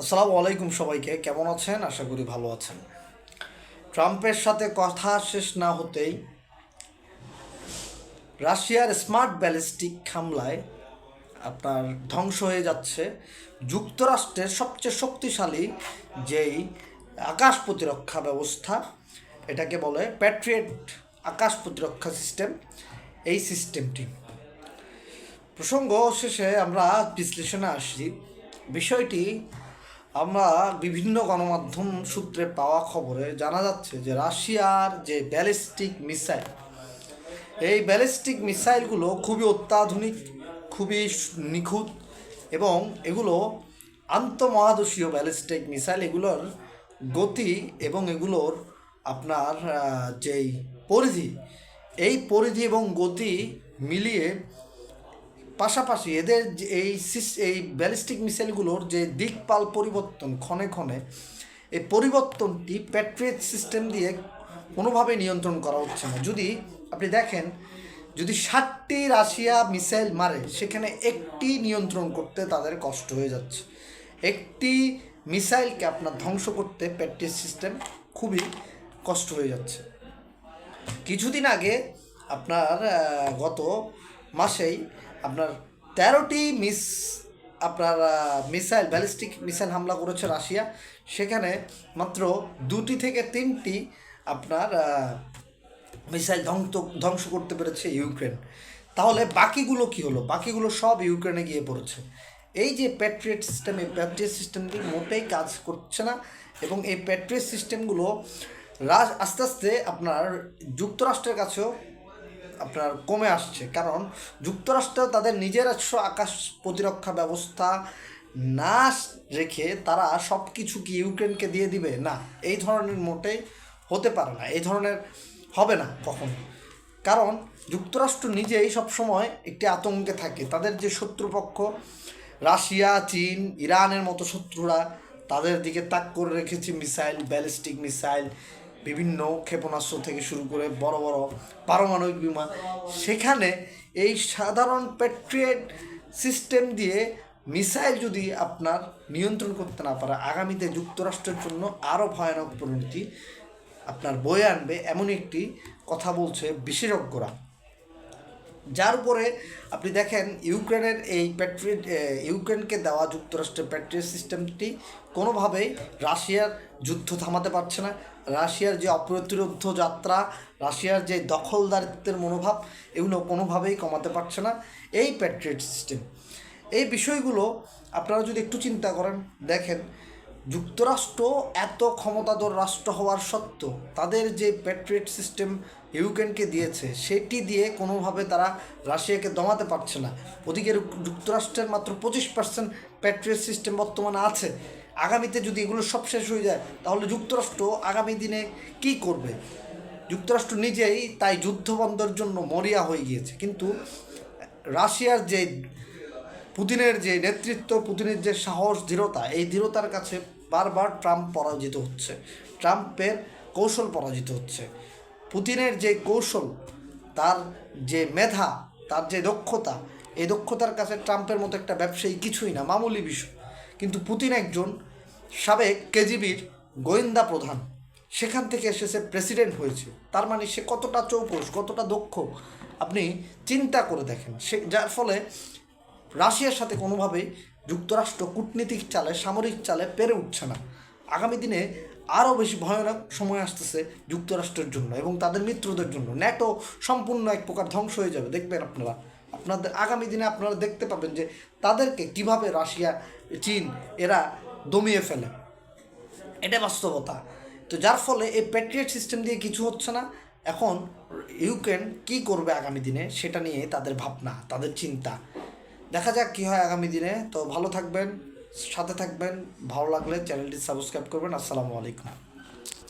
আসসালামু আলাইকুম সবাইকে, কেমন আছেন? আশা করি ভালো আছেন। ট্রাম্পের সাথে কথা শেষ না হতেই রাশিয়ার স্মার্ট ব্যালিস্টিক হামলায় আপনার ধ্বংস হয়ে যাচ্ছে যুক্তরাষ্ট্রের সবচেয়ে শক্তিশালী যেই আকাশ প্রতিরক্ষা ব্যবস্থা, এটাকে বলে প্যাট্রিয়েট আকাশ প্রতিরক্ষা সিস্টেম, এই সিস্টেমটি। প্রসঙ্গ শেষে আমরা বিশ্লেষণে আসি। বিষয়টি আমরা বিভিন্ন গণমাধ্যম সূত্রে পাওয়া খবরে জানা যাচ্ছে যে রাশিয়ার যে ব্যালিস্টিক মিসাইল, এই ব্যালিস্টিক মিসাইলগুলো খুবই অত্যাধুনিক, খুবই নিখুঁত এবং এগুলো আন্তঃমহাদেশীয় ব্যালিস্টিক মিসাইল, এগুলোর গতি এবং এগুলোর আপনার যেই পরিধি, এই পরিধি এবং গতি মিলিয়ে পাশাপাশি এদের এই এই ব্যালিস্টিক মিসাইলগুলোর যে দিকপাল পরিবর্তন ক্ষণে ক্ষণে, এই পরিবর্তনটি প্যাট্রিয়েট সিস্টেম দিয়ে কোনোভাবে নিয়ন্ত্রণ করা হচ্ছে না। যদি আপনি দেখেন, যদি ষাটটি রাশিয়া মিসাইল মারে, সেখানে একটি নিয়ন্ত্রণ করতে তাদের কষ্ট হয়ে যাচ্ছে। একটি মিসাইলকে আপনার ধ্বংস করতে প্যাট্রিয়েট সিস্টেম খুবই কষ্ট হয়ে যাচ্ছে। কিছুদিন আগে আপনার গত মাসেই আপনার তেরোটি মিস, আপনার মিসাইল, ব্যালিস্টিক মিসাইল হামলা করেছে রাশিয়া। সেখানে মাত্র দুটি থেকে তিনটি আপনার মিসাইল ধ্বংস ধ্বংস করতে পেরেছে ইউক্রেন। তাহলে বাকিগুলো কি হলো? বাকিগুলো সব ইউক্রেনে গিয়ে পড়েছে। এই যে প্যাট্রিয়েট সিস্টেম এই প্যাট্রিয়েট সিস্টেমটি মোটেই কাজ করছে না এবং এই প্যাট্রিয়েট সিস্টেমগুলো আস্তে আস্তে আপনার যুক্তরাষ্ট্রের কাছেও আপনার কমে আসছে। কারণ যুক্তরাষ্ট্র তাদের নিজেরাস্ব আকাশ প্রতিরক্ষা ব্যবস্থা না রেখে তারা সব কিছু কি ইউক্রেনকে দিয়ে দিবে? না, এই ধরনের মোটে হতে পারে না। এই ধরনের হবে না কখনো। কারণ যুক্তরাষ্ট্র নিজেই সবসময় একটি আতঙ্কে থাকে। তাদের যে শত্রুপক্ষ রাশিয়া, চীন, ইরানের মতো শত্রুরা তাদের দিকে তাক করে রেখেছে মিসাইল, ব্যালিস্টিক মিসাইল বিভিন্ন ক্ষেপণাস্ত্র থেকে শুরু করে বড় বড় পারমাণবিক বিমান। সেখানে এই সাধারণ প্যাট্রিয়েট সিস্টেম দিয়ে মিসাইল যদি আপনার নিয়ন্ত্রণ করতে না পারে, আগামীতে যুক্তরাষ্ট্রের জন্য আরও ভয়ানক পরিণতি আপনার বয়ে আনবে, এমন একটি কথা বলছে বিশেষজ্ঞরা। যার উপরে আপনি দেখেন ইউক্রেনের এই প্যাট্রিয়েট ইউক্রেনকে দেওয়া যুক্তরাষ্ট্রের প্যাট্রিয়েট সিস্টেমটি কোনোভাবেই রাশিয়ার যুদ্ধ থামাতে পারছে না। রাশিয়ার যে অপ্রতিরোধ যাত্রা, রাশিয়ার যে দখলদারিত্বের মনোভাব, এগুলো কোনোভাবেই কমাতে পারছে না এই প্যাট্রিয়েট সিস্টেম। এই বিষয়গুলো আপনারা যদি একটু চিন্তা করেন, দেখেন যুক্তরাষ্ট্র এত ক্ষমতাধর রাষ্ট্র হওয়ার সত্ত্বেও তাদের যে প্যাট্রিয়েট সিস্টেম ইউক্রেনকে দিয়েছে, সেটি দিয়ে কোনোভাবে তারা রাশিয়াকে দমাতে পারছে না। ওদিকে যুক্তরাষ্ট্রের মাত্র পঁচিশ পার্সেন্ট প্যাট্রিয়েট সিস্টেম বর্তমানে আছে। আগামীতে যদি এগুলো সব শেষ হয়ে যায়, তাহলে যুক্তরাষ্ট্র আগামী দিনে কি করবে? যুক্তরাষ্ট্র নিজেই তাই যুদ্ধ বন্ধের জন্য মরিয়া হয়ে গিয়েছে। কিন্তু রাশিয়ার যে পুতিনের যে নেতৃত্ব, পুতিনের যে সাহস, দৃঢ়তা, এই দৃঢ়তার কাছে বারবার ট্রাম্প পরাজিত হচ্ছে। ট্রাম্পের কৌশল পরাজিত হচ্ছে। পুতিনের যে কৌশল, তার যে মেধা, তার যে দক্ষতা, এই দক্ষতার কাছে ট্রাম্পের মতো একটা ব্যবসায়ী কিছুই না, মামুলি বিষয়। কিন্তু পুতিন একজন সাবেক কেজিবির গোয়েন্দা প্রধান। সেখান থেকে এসেছে প্রেসিডেন্ট হয়েছে। তার মানে সে কতটা চৌকস, কতটা দক্ষ, আপনি চিন্তা করে দেখেন। সে যার ফলে রাশিয়ার সাথে কোনোভাবেই যুক্তরাষ্ট্র কূটনীতিক চালে, সামরিক চালে পেরে উঠছে না। আগামী দিনে আরও বেশি ভয়ানক সময় আসতেছে যুক্তরাষ্ট্রের জন্য এবং তাদের মিত্রদের জন্য। ন্যাটো সম্পূর্ণ এক প্রকার ধ্বংস হয়ে যাবে, দেখবেন আপনারা। আপনাদের আগামী দিনে আপনারা দেখতে পাবেন যে তাদেরকে কীভাবে রাশিয়া, চীন এরা দমিয়ে ফেলে। এটা বাস্তবতা। তো যার ফলে এই প্যাট্রিয়েট সিস্টেম দিয়ে কিছু হচ্ছে না। এখন ইউক্রেন কি করবে আগামী দিনে, সেটা নিয়ে তাদের ভাবনা, তাদের চিন্তা। দেখা যাক কী হয় আগামী দিনে। তো ভালো থাকবেন, সাথে থাকবেন। ভালো লাগলে চ্যানেলটি সাবস্ক্রাইব করবেন। আসসালামু আলাইকুম।